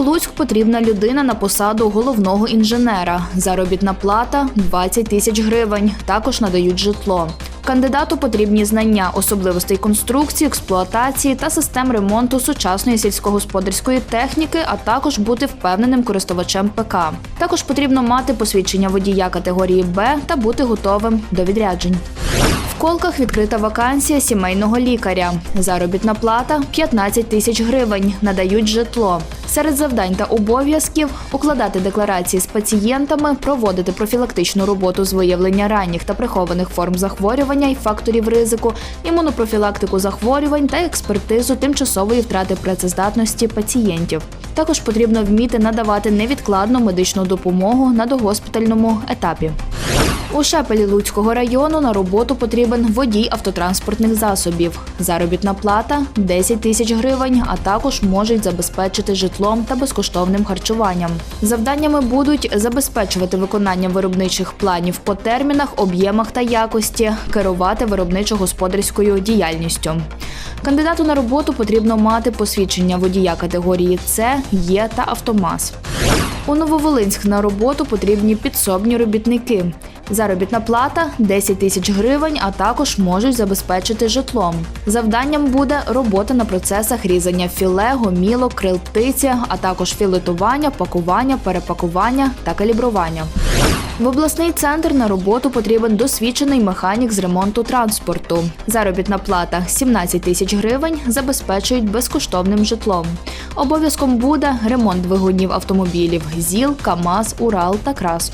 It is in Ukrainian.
Луцьк потрібна людина на посаду головного інженера. Заробітна плата 20 тисяч гривень. Також надають житло. Кандидату потрібні знання особливостей конструкції, експлуатації та систем ремонту сучасної сільськогосподарської техніки, а також бути впевненим користувачем ПК. Також потрібно мати посвідчення водія категорії Б та бути готовим до відряджень. В колках відкрита вакансія сімейного лікаря. Заробітна плата 15 тисяч гривень. Надають житло. Серед завдань та обов'язків укладати декларації з пацієнтами, проводити профілактичну роботу з виявлення ранніх та прихованих форм захворювання і факторів ризику, імунопрофілактику захворювань та експертизу тимчасової втрати працездатності пацієнтів. Також потрібно вміти надавати невідкладну медичну допомогу на догоспітальному етапі. У Шепелі Луцького району на роботу потрібен водій автотранспортних засобів. Заробітна плата 10 тисяч гривень, а також можуть забезпечити житлом та безкоштовним харчуванням. Завданнями будуть забезпечувати виконання виробничих планів по термінах, об'ємах та якості, керувати виробничо-господарською діяльністю. Кандидату на роботу потрібно мати посвідчення водія категорії С, Є та Автомаз. У Нововолинськ на роботу потрібні підсобні робітники. Заробітна плата 10 тисяч гривень, а також можуть забезпечити житлом. Завданням буде робота на процесах різання філе, гомілок, крил птиці, а також філетування, пакування, перепакування та калібрування. В обласний центр на роботу потрібен досвідчений механік з ремонту транспорту. Заробітна плата 17 тисяч гривень забезпечують безкоштовним житлом. Обов'язком буде ремонт двигунів автомобілів ЗІЛ, КАМАЗ, Урал та КРАС.